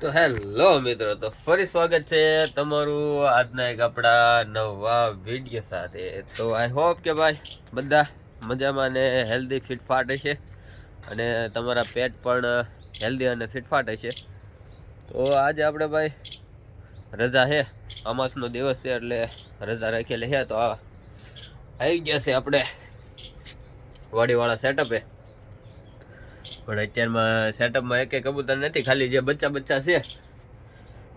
તો હેલો મિત્રો, તો ફરી સ્વાગત છે તમારું આજના એક આપણા નવા વીડિયો સાથે. તો આઈ હોપ કે ભાઈ બધા મજામાં ને હેલ્ધી ફિટફાટ હશે અને તમારા પેટ પણ હેલ્ધી અને ફિટફાટ હશે. તો આજે આપણે ભાઈ રજા છે અમાસનો દિવસ છે એટલે રજા રાખેલી છે તો આવી ગયા છે આપણે વાડીવાળા સેટઅપે પણ અત્યારમાં સેટઅપમાં એક કબૂતર નથી, ખાલી જે બચ્ચા બચ્ચા છે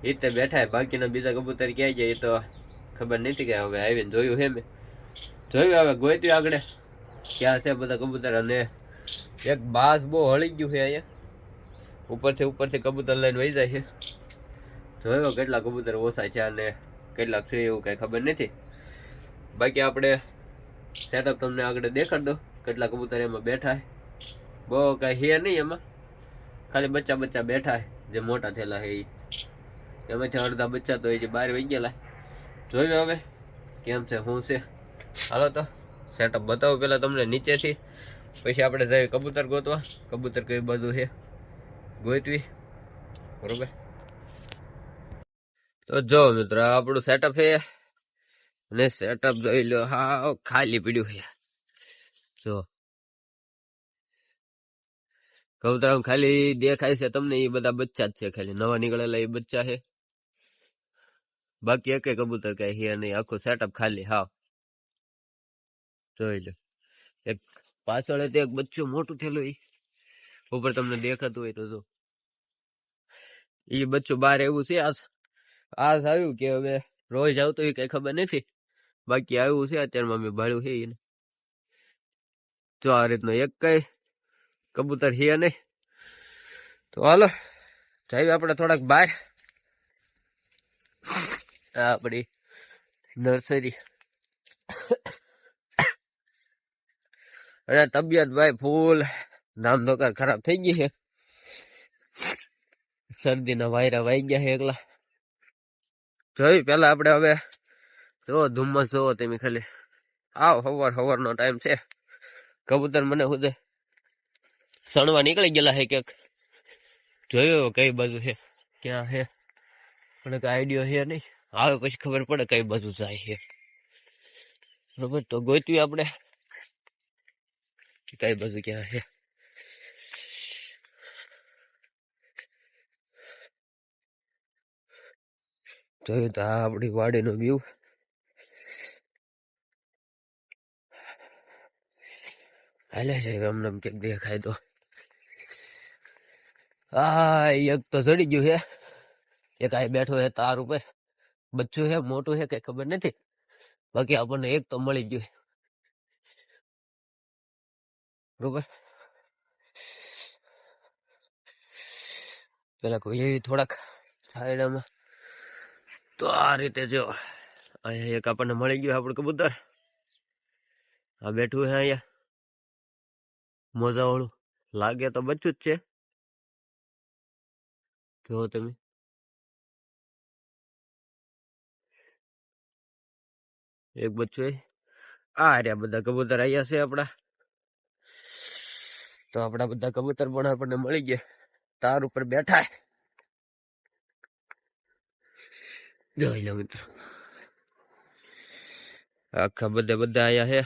એ તે બેઠા બાકીના બીજા કબૂતર ક્યાં જાય એ તો ખબર નથી કે હવે આવીને જોયું છે મેં. જોયું હવે, ગોત્યું આગળ. ક્યાં છે બધા કબૂતર અને એક બાસ બહુ હળી ગયું છે અહીંયા. ઉપરથી ઉપરથી કબૂતર લઈને વહી જાય છે. જોયો કેટલા કબૂતર ઓછા છે અને કેટલાક છે એવું કાંઈ ખબર નથી. બાકી આપણે સેટઅપ તમને આગળ દેખાડ દો કેટલા કબૂતર એમાં બેઠા છે. બહુ કાંઈ હે નહીં એમાં. ખાલી બચ્ચા બચ્ચા બેઠા જે મોટા થયેલા છે એ એમાંથી અડધા બચ્ચા તો એ જે બહાર વહી ગયેલા જોયું હવે કેમ છે, શું છે? હાલો તો સેટઅપ બતાવું પહેલાં તમને નીચેથી. પછી આપણે જઈએ કબૂતર ગોતવા. કબૂતર કઈ બાજુ છે, ગોતવી. બરોબર? તો જો મિત્રો આપણું સેટઅપ છે. અને સેટઅપ જોઈ લો, હા, ખાલી પીડ્યું છે. જો. કબૂતર ખાલી દેખાય છે તમને એ બધા બચ્ચા જ છે ખાલી. નવા નીકળેલા એ બચ્ચા છે. બાકી એકે કબૂતર કઈ છે નહીં. આખું સેટઅપ ખાલી, હા. જોઈ લો. એક પાછળ તે એક બચ્ચું મોટું થયેલું એ ઉપર તમને દેખાતું હોય તો જો. એ બચ્ચું બહાર એવું છે. આ આ આવ્યું કે હવે રોજ આવતું એ કઈ ખબર નથી. બાકી આવ્યું છે. અત્યારમાં મેં ભાડ્યું છે એને. જો આ રીતનો એક કઈ કબૂતર છે નહીં. તો હાલો, જઈએ આપણે થોડાક બહાર. આપણી નર્સરી. અને તબિયત ભાઈ ફૂલ નામ ધોકાર ખરાબ થઈ ગઈ છે. શરદીના વાયરા વાઈ ગયા છે એકલા. જોઈ પેલા આપણે હવે જો ધુમ્મસ જોવો તમે ખાલી. આવ સવાર સવારનો ટાઈમ છે. કબૂતર મને ખુદે સણવા નીકળી ગયેલા છે ક્યાંક? જોયો કઈ બાજુ છે ક્યાં છે પણ કઈ આઈડિયો છે નહીં. આવે પછી ખબર પડે કઈ બાજુ જાય છે બરોબર તો ગોતવી આપણે. કઈ બાજુ ક્યાં છે જોયું તો આ આપણી વાડીનો વ્યૂ. હાલે છે અમને ક્યાંક દેખાય તો. આ એક તો ચડી ગયું છે એક આ બેઠો છે તાર ઉપર બચ્ચું છે મોટું છે કઈ ખબર નથી બાકી આપણને એક તો મળી ગયું બરોબર પેલા કોઈ એવી થોડાક સાઈડમાં તો આ રીતે જો અહીંયા એક આપણને મળી ગયું આપણું કબૂતર. આ બેઠું છે અહીંયા. મોજા વાળું લાગે તો બચ્ચું જ છે. જો તમે એક બચ્ચું એ આ રહ્યા બધા કબૂતર અહીંયા છે આપણા તો આપણા બધા કબૂતર પણ આપણને મળી ગયા તાર ઉપર બેઠા છે. જોઈ લો મિત્રો આખા બધે બધા અહીંયા છે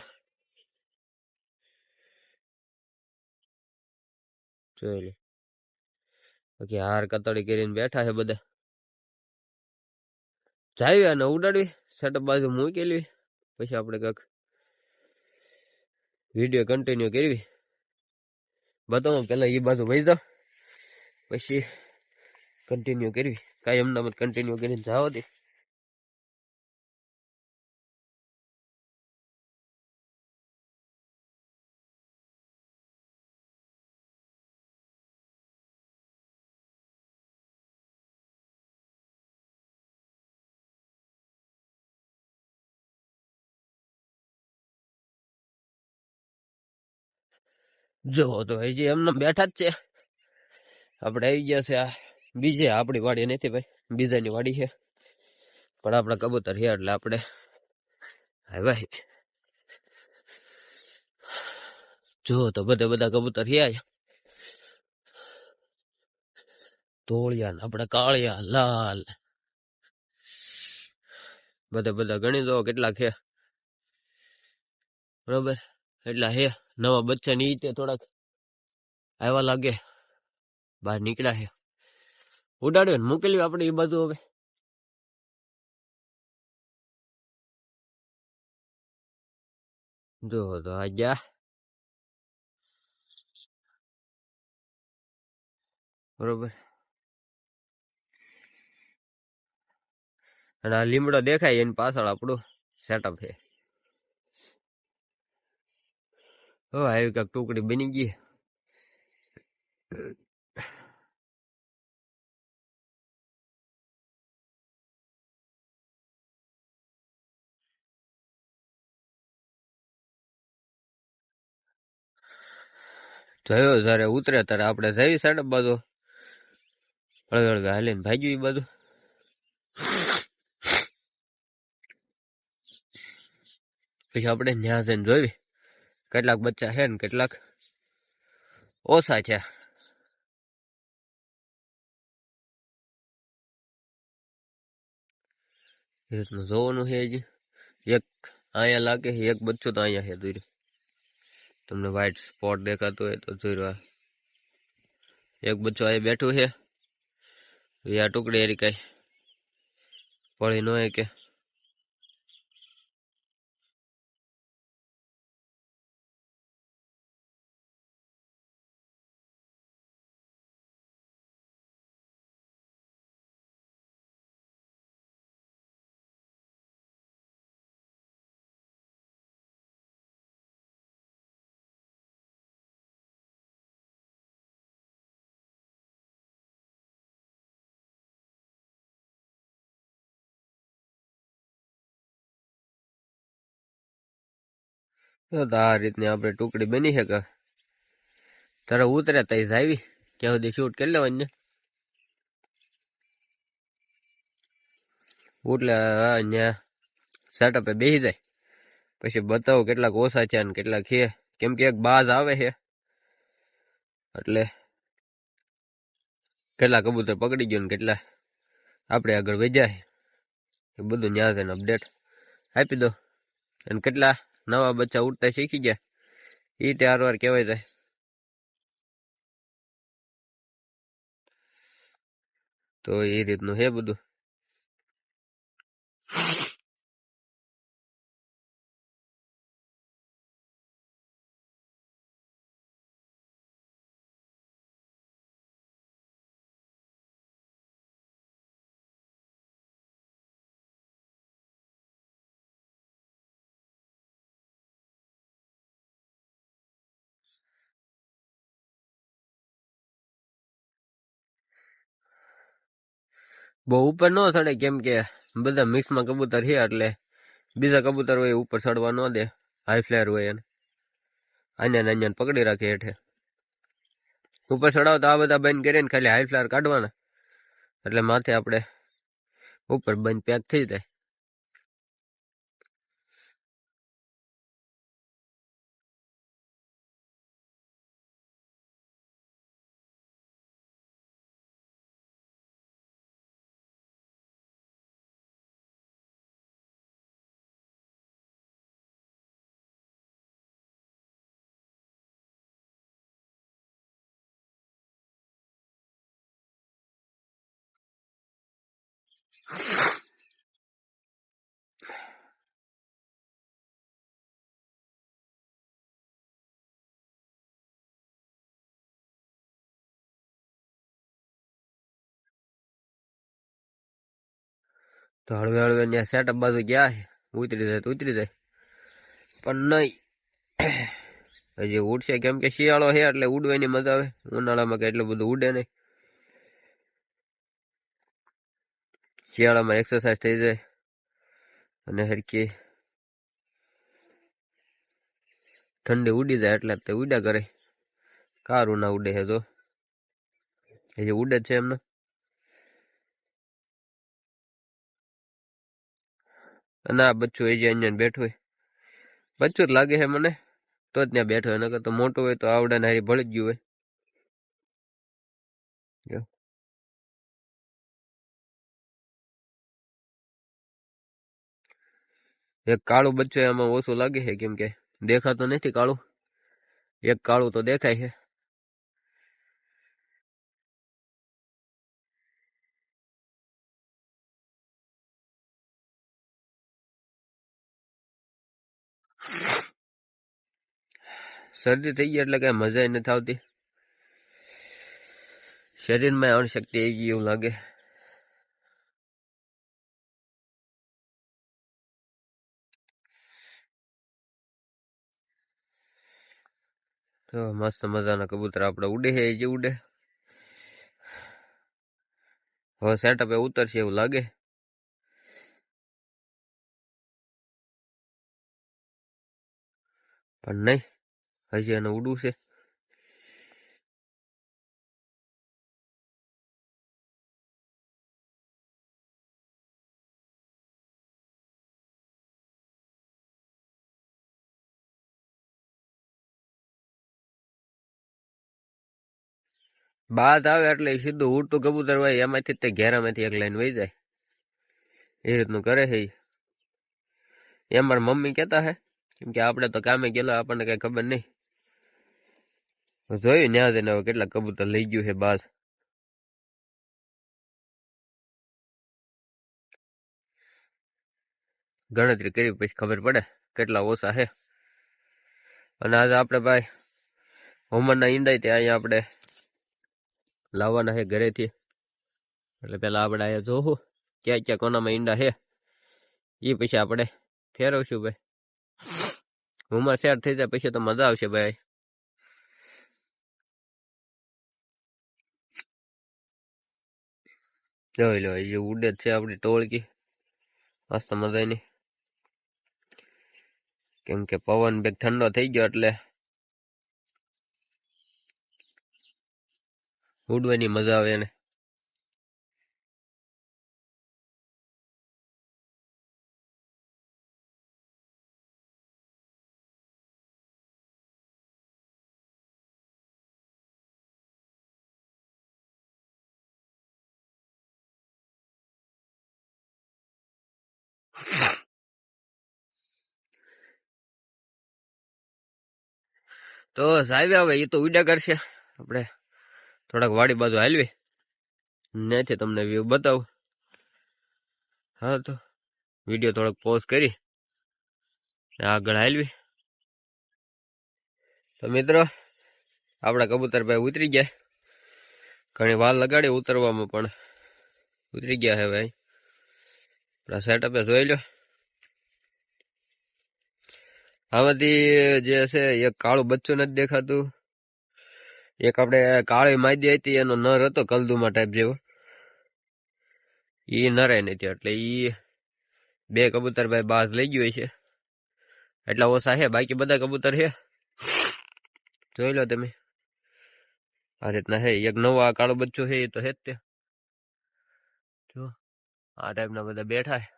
જોઈ લે બાકી હાર કતડી કરીને બેઠા છે બધા. જાવી અને ઉડાડવી સેટઅપ બાજુ મૂકેલી, પછી આપણે કાંક વીડિયો કન્ટિન્યુ કરવી. બતાવો પેલા એ બાજુ વહી જાવ, પછી કન્ટિન્યુ કરવી. કાંઈ એમના મત કન્ટિન્યુ કરીને જાઓ દે. જો, તો હજી એમને બેઠા જ છે. આપણે આવી ગયા છે આ. બીજે આપણી વાડી નથી ભાઈ. બીજાની વાડી છે. પણ આપણા કબૂતર છે એટલે આપણે હા ભાઈ. જો, તો બધા બધા કબૂતર છે. ધોળિયા, આપણે કાળિયા, લાલ. બધા બધા ગણી દો કેટલા છે. બરોબર? એટલા હે નવા બચ્ચા ની તે થોડાક આવ્યા લાગે. બહાર નીકળ્યા છે ઉડાડ્યો ને મૂકેલી આપણે એ બાજુ હવે. જો તો આ જા બરોબર. અને આ લીમડો દેખાય એની પાછળ આપણું સેટઅપ છે. હો આવી કાંક ટુકડી બની ગઈ. જોયો જ્યારે ઉતરે ત્યારે આપણે જઈ સેટઅપ બાજુ. હળવે હળવે હાલીને ભાગ્યું એ બધું પછી આપણે ન્યા જઈને જોઈ કેટલાક બચ્ચા છે ને કેટલાક ઓછા છે. જોવાનું છે જ એક અહીંયા લાગે છે, એક બચ્ચું તો અહીંયા છે જોઈ તમને વ્હાઈટ સ્પોટ દેખાતો હોય તો જોઈ રહ્યો એક બચ્ચો અહીંયા બેઠું છે. આ ટુકડી એરી કઈ પડી ન હોય કે. આ રીતની આપણે ટુકડી બની છે કે? તારે ઉતરે તઈ આવી. ક્યાં સુધી શૂટ કરી લેવાની એટલે અહીંયા સેટઅપે બેસી જાય. પછી બતાવો કેટલાક ઓછા છે ને કેટલાક છે. કેમ કે એક બાજ આવે છે. એટલે કેટલા કબૂતર પકડી ગયો ને કેટલા આપણે આગળ વેચાય એ બધું ન્યા છે અપડેટ આપી દો. અને કેટલા નવા બચ્ચા ઉઠતા શીખી ગયા. એ તે વાર કહેવાય જાય. તો એ રીતનું છે બધું. બહુ ઉપર ન ચડે, કેમ કે બધા મિક્સમાં કબૂતર છે, એટલે બીજા કબૂતર હોય ઉપર ચડવા ન દે. હાઈ ફ્લેર હોય એને. અન્યાને અન્યાને પકડી રાખે હેઠે. ઉપર ચડાવ તો આ બધા બંધ કરીને ખાલી હાઈ ફ્લેર કાઢવાના. એટલે માથે આપણે ઉપર બંધ પેક થઈ જાય. તો હળવે હળવે ત્યાં સેટઅપ બાજુ ગયા છે. ઉતરી જાય તો ઉતરી જાય. પણ નહીં. હજી ઉડશે કેમ કે શિયાળો છે એટલે ઉડવાની મજા આવે. ઉનાળામાં કે એટલું બધું ઉડે નહીં. શિયાળામાં એક્સરસાઇઝ થઈ જાય અને હરકી ઠંડી ઉડી જાય એટલે તે ઉડ્યા કરે. કારું ના ઉડે છે તો. હજી ઉડે છે એમને. અને આ બચ્ચું એ જે અહીંયા બેઠું હોય, બચ્ચું જ લાગે છે મને. તો જ ત્યાં બેઠો હોય નકર તો મોટું હોય તો આવડે ને હારી ભળી જ ગયું હોય. એક કાળું બચ્ચું એમાં ઓછું લાગે છે, કેમ કે દેખાતું નથી કાળું. એક કાળું તો દેખાય છે. શરદી થઈ ગઈ એટલે કઈ મજા નથી આવતી. શરીરમાં અણશક્તિ આવી ગઈ એવું લાગે. તો મસ્ત મજાના કબૂતર આપણે ઉડે છે જે ઉડે. હવે સેટઅપ એ ઉતરશે એવું લાગે. પણ નહીં, હજી એને ઉડવું છે. બાદ આવે એટલે સીધું ઉડતું કબૂતર હોય, એમાંથી તે ઘેરામાંથી એક લાઈન વહી જાય. એ રીતનું કરે છે. એમ મારા મમ્મી કહેતા હે, કેમ કે આપણે તો કામે ગયેલા, આપણને કઈ ખબર નહીં. જોયું ન્યા જઈને હવે કેટલા કબૂતર લઈ ગયું છે બાદ. ગણતરી કરી પછી ખબર પડે કેટલા ઓછા છે અને આજે આપણે ભાઈ હોમરના ઈંડાય ત્યાં અહીંયા આપણે લાવવાના છે ઘરેથી. એટલે પેલા આપણે અહીંયા જોવું ક્યાં ક્યાં કોનામાં ઈંડા છે એ પછી આપણે ફેરવશું ભાઈ. ઉંમર શેર થઈ જાય પછી તો મજા આવશે ભાઈ. જોઈ લો એ ઉડે જ છે આપણી ટોળકી. મસ્ત મજાની. કેમ કે પવન બેગ ઠંડો થઈ ગયો એટલે ઉડવાની મજા આવે એને. તો સાહેબ હવે એ તો ઉડ્યા કરશે. આપણે થોડાક વાડી બાજુ હાલવી. ત્યાંથી તમને વ્યૂ બતાવું. હા, તો વીડિયો થોડોક પોઝ કરી. આગળ હાલવી. તો મિત્રો, આપણા કબૂતરભાઈ ઉતરી ગયા. ઘણી વાર લગાડી ઉતરવામાં પણ ઉતરી ગયા છે ભાઈ. આપણા સેટઅપે જોઈ લો. આમાંથી જે છે, એક કાળું બચ્ચું નથી દેખાતું. એક આપણે કાળી માદી હતી, એનો નર હતો કલદુમા ટાઈપ જેવો. ઈ નહીં નથી એટલે ઈ બે કબૂતર ભાઈ બાઝ લઈ ગયો છે એટલા ઓછા છે બાકી બધા કબૂતર છે જોઈ લો તમે. આ રીતના હે, એક નવો આ કાળો બચ્ચો છે એ તો હે જ તે. જો, આ ટાઈપના બધા બેઠા છે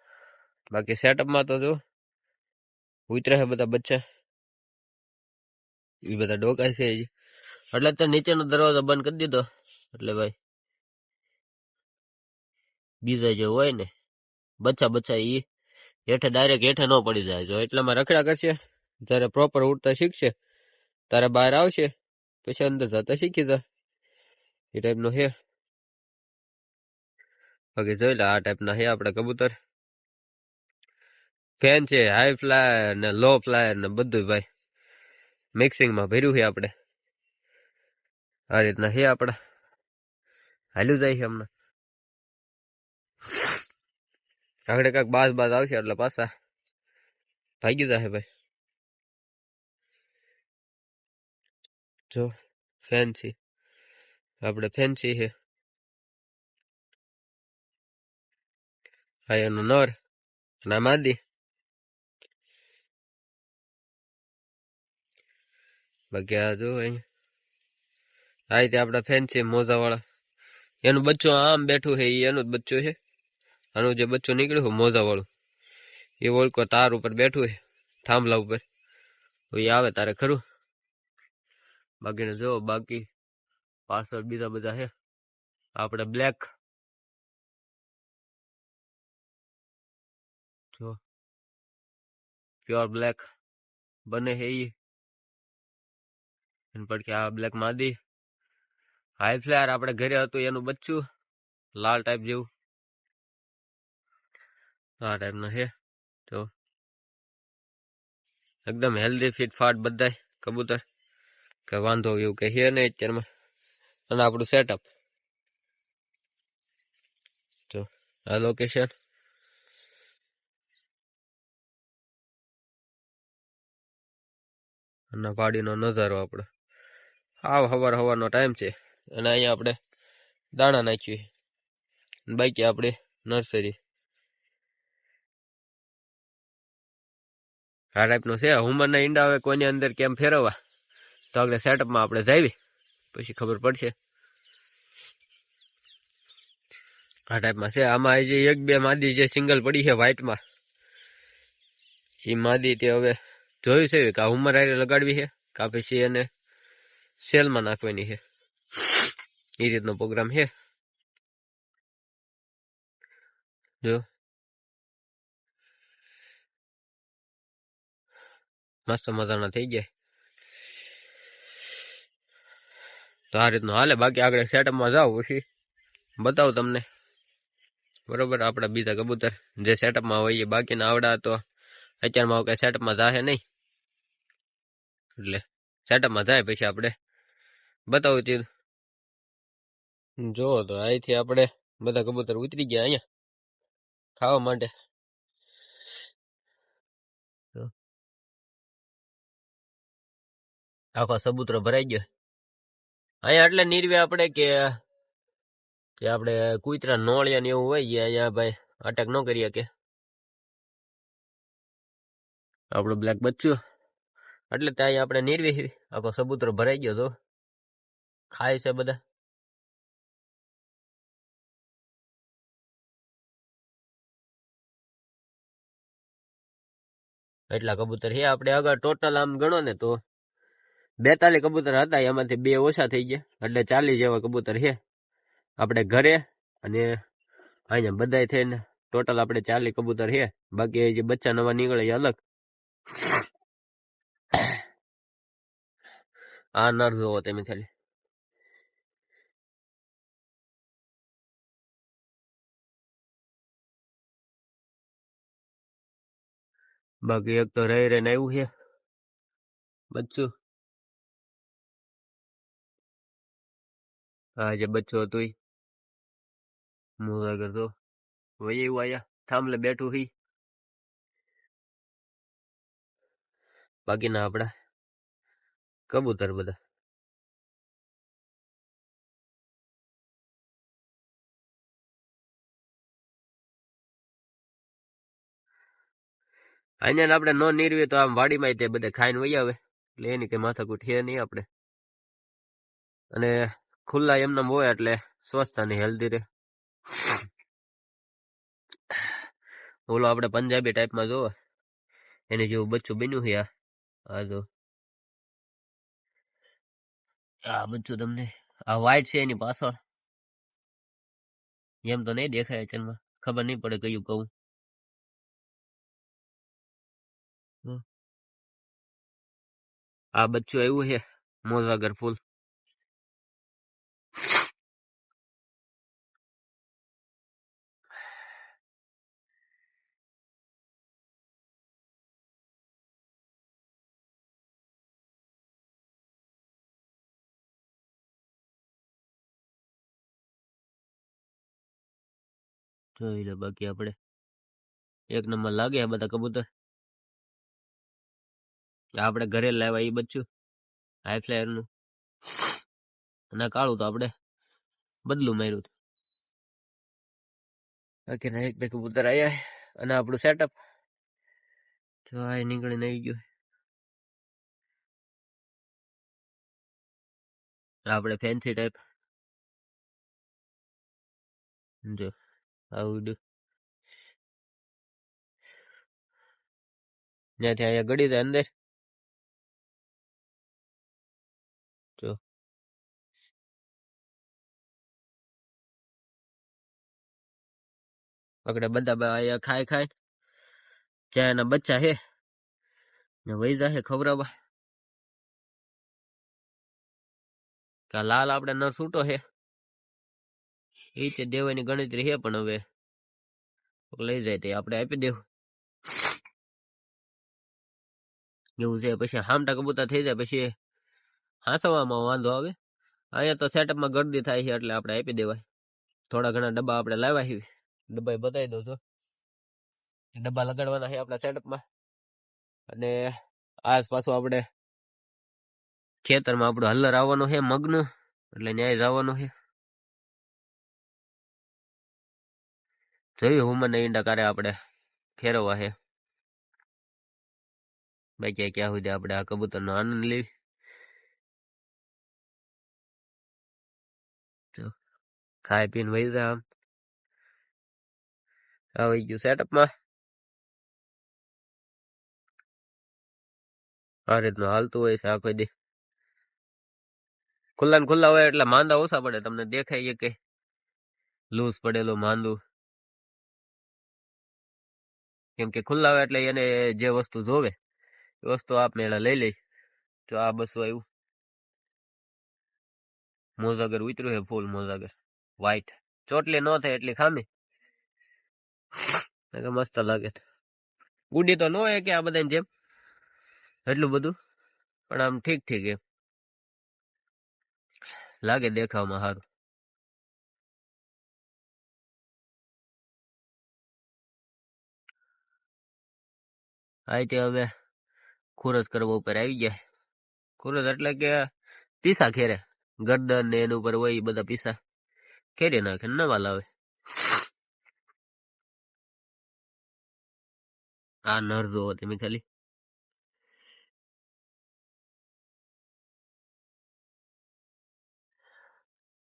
બાકી સેટઅપમાં તો જો, ઉતરે છે બધા બચ્ચા. એ બધા ડોકા છે. એટલે તે નીચેનો દરવાજો બંધ કરી દીધો. એટલે ભાઈ, બીજા જેવું હોય ને, બચ્ચા બચ્ચા ઈ હેઠે ડાયરેક્ટ હેઠે ન પડી જાય. જો એટલામાં રખડા કરશે, જ્યારે પ્રોપર ઉડતા શીખશે, તારે બહાર આવશે, પછી અંદર જતા શીખી જાય એ ટાઈપનો છે. બાકી જોઈ લે, આ ટાઈપના છે આપણે કબૂતર. ફેન છે હાઈ ફ્લાયર ને લો ફ્લાયર ને બધું ભાઈ. મિક્સિંગમાં ભર્યું છે આપણે. આ રીતના છે આપણા હાલ્યું જાય છે હમણાં. આગળ કાંક બાજ બાજ આવશે એટલે પાછા ભાગી જશે ભાઈ. જો ફેન્સી આપણે ફેન્સી છે આ એનો નર, અને માદી. બાકી આ જો અહીંયા આ રીતે આપણા ફેન્સી મોજા વાળા એનું બચ્ચું આમ બેઠું છે એ એનું જ બચ્ચું છે. આનું જે બચ્ચું નીકળ્યું છે મોજા વાળું એ ઓળકો તાર ઉપર બેઠું છે, થાંભલા ઉપર. તો એ આવે તારે, ખરું? બાકીને જો, બાકી પાછળ બીજા બધા છે. આપણે બ્લેક જો પ્યોર બ્લેક બને છે ઈ. એના પછી આ બ્લેક માદી હાઈ ફ્લેર આપણે ઘરે હતું, એનું બચ્ચું, લાલ ટાઈપ જેવું. આ ટાઈપનું છે તો એકદમ હેલ્ધી ફિટ ફાટ બધાય, કબૂતર. કે વાંધો એવું કે છે નહીં અત્યારમાં. અને આપણું સેટઅપ તો આ લોકેશન અને વાડીનો નજારો આપણો. આવ, હવાર હવારનો ટાઈમ છે. અને અહીંયા આપણે દાણા નાખીએ. બાકી આપણે નર્સરી આ ટાઈપનું છે. હુમરના ઈંડા હવે કોઈની અંદર કેમ ફેરવવા? તો આગળ સેટઅપમાં આપણે જાવી. પછી ખબર પડશે. આ ટાઈપમાં છે. આમાં જે એક બે માદી જે સિંગલ પડી છે વ્હાઇટમાં એ માદી તે હવે જોયું છે કે આ હુમર આરે લગાડવી છે કા પછી એને સેલમાં નાખવાની છે. એ રીતનો પ્રોગ્રામ છે જો મસ્ત મજાના થઈ જાય તો આ રીતનું હાલે બાકી આગળ સેટઅપમાં જાવ પછી બતાવું તમને બરોબર આપણા બીજા કબૂતર જે સેટઅપમાં હોય એ બાકીના આવડા તો અત્યારમાં કઈ સેટઅપમાં જાહે નહીં એટલે સેટઅપમાં જાય પછી આપણે બતાવું તે જો તો અહીંથી આપણે બધા કબૂતર ઉતરી ગયા અહીંયા ખાવા માટે. આખો સબૂતરો ભરાઈ ગયો. અહીંયા એટલે નીરવે આપણે કે કે આપણે કુતરા નોળિયા ને એવું હોય ગયા અહીંયા ભાઈ અટેક ન કરીએ કે. આપણું બ્લેક બચ્ચું. એટલે ત્યાં આપણે નીરવી આખો સબૂતરો ભરાઈ ગયો તો. ખાય છે બધા. એટલા કબૂતર છે. આપણે આગળ ટોટલ આમ ગણો ને તો બેતાલીસ કબૂતર હતા. એમાંથી બે ઓછા થઈ ગયા. એટલે ચાલીસ જેવા કબૂતર છે. આપણે ઘરે અને અહીંયા બધા થઈને ટોટલ આપણે ચાલીસ કબૂતર છે. બાકી જે બચ્ચા નવા નીકળે એ અલગ. આ નર જોવો તમે ખાલી. બાકી એક તો રહી રહીને આવ્યું છે બચ્ચું હા જે બચ્ચો હતું મોજા કરતો વહી એવું આયા થાંભલે બેઠું હી બાકીના આપણા કબૂતર બધા અહીંયા આપણે નો નીરવી તો આમ વાડીમાં તે બધે ખાઈને વહી આવે. એટલે એની કઈ માથાકૂટ છે નહીં આપણે. અને ખુલ્લા એમને હોય એટલે સ્વસ્થ અને હેલ્ધી રહે. ઓલો આપણે પંજાબી ટાઈપમાં જોવો. એની જેવું બચ્ચું બન્યું છે આ. જો. આ બચ્ચું તમને, આ વ્હાઈટ છે એની પાછળ. એમ તો નહીં દેખાય ચલમાં ખબર નહીં પડે કયું કહું. આ બચ્ચું આવ્યું છે મોજાગર ફૂલ જોઈ લો બાકી આપણે એક નંબર લાગે આ બધા કબૂતર? આપણે ઘરે લાવ્યા એ બચ્ચું હાઈ ફ્લાયરનું. અને કાળું તો આપણે બદલું માર્યું બાકી ના એક બે કબૂતર આવ્યા અને આપણું સેટઅપ જો આ નીકળીને આવી ગયું. આપણે ફેન્સી ટાઈપ જો, આવું ત્યાંથી અહીંયા ગળી દે અંદર. પકડે બધા અહીંયા ખાય ખાય. જ્યાં એના બચ્ચા છે ને વહી જાહે ખવડાવવા કે આ લાલ આપણે ન છૂટો છે એ તે દેવાની ગણતરી છે પણ હવે. કોક લઈ જાય તે આપણે આપી દેવું. એવું છે પછી હામટા કબૂતર થઈ જાય પછી હાંસવામાં વાંધો આવે. અહીંયા તો સેટઅપમાં ગરદી થાય છે એટલે આપણે આપી દેવાય. થોડા ઘણા ડબ્બા આપણે લાવ્યા છીએ ડબ્બા બતાવી દઉં છું. ડબ્બા લગાડવાના છે આપણા સેટઅપમાં અને આજ આપણે ખેતરમાં આપણું હલ્લર આવવાનું છે, મગનું. એટલે ન્યાય જવાનું છે. જોયું હુમન ઈંડા કારે આપણે ફેરવવા છે. બાકી ક્યાં સુધી આપણે આ કબૂતરનો આનંદ લેવી? ખાઈ પીને વહી જા આમ. આવી ગયું સેટઅપમાં આ રીતનું હાલતું હોય છે આખો દે. ખુલ્લા ને ખુલ્લા હોય એટલે માંદા ઓછા પડે, તમને દેખાય કે લૂઝ પડેલું માંદું. કેમ કે ખુલ્લા હોય એટલે એને જે વસ્તુ જોવે, એ વસ્તુ આપ મેળા લઈ લે તો આ બસો આવ્યું મોજાગર ઉતર્યું છે ફૂલ મોજાગર. વ્હાઈટ ચોટલી ન થાય એટલી ખામી. મસ્ત લાગે. ગુડી તો ન હોય કે આ બધાની જેમ? એટલું બધું? પણ આમ ઠીક ઠીક એમ. લાગે દેખાવમાં સારું અહીંથી હવે ખુરજ કરવા ઉપર આવી ગયા. ખુરજ એટલે કે પીસા ખેરે ગરદન ને એના ઉપર હોય એ બધા પીસા. ખેરી નાખે નવા લાવે. આ નર જોવો તમે ખાલી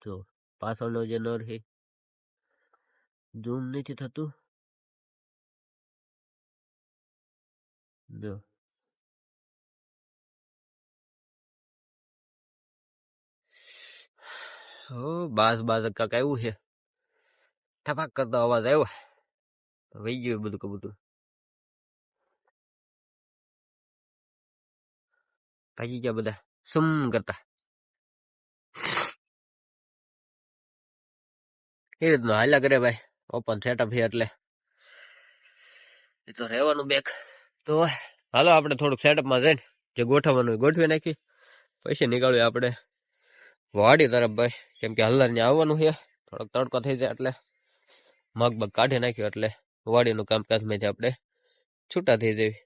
જો પાછળનો જે નર છે ઝૂમ નથી થતું જો બાસ બાસ કાક આવ્યું છે ઠપાક કરતો અવાજ આવ્યો વહી ગયું બધું કબૂતર ભાગી ગયા બધા સુમ કરતા એ રીતનું હાલ્યા કરે ભાઈ ઓપન સેટઅપ છે એટલે એ તો રહેવાનું બેક તો હાલો આપણે થોડુંક સેટઅપમાં જઈને જે ગોઠવવાનું ગોઠવી નાખી પછી નીકળ્યું આપણે વાડી તરફ ભાઈ કેમ કે હલ્લર ને આવવાનું છે થોડોક તડકો થઈ જાય એટલે મગ કાઢી નાખ્યો એટલે વાડીનું કામકાજમાંથી આપણે છૂટા થઈ જઈએ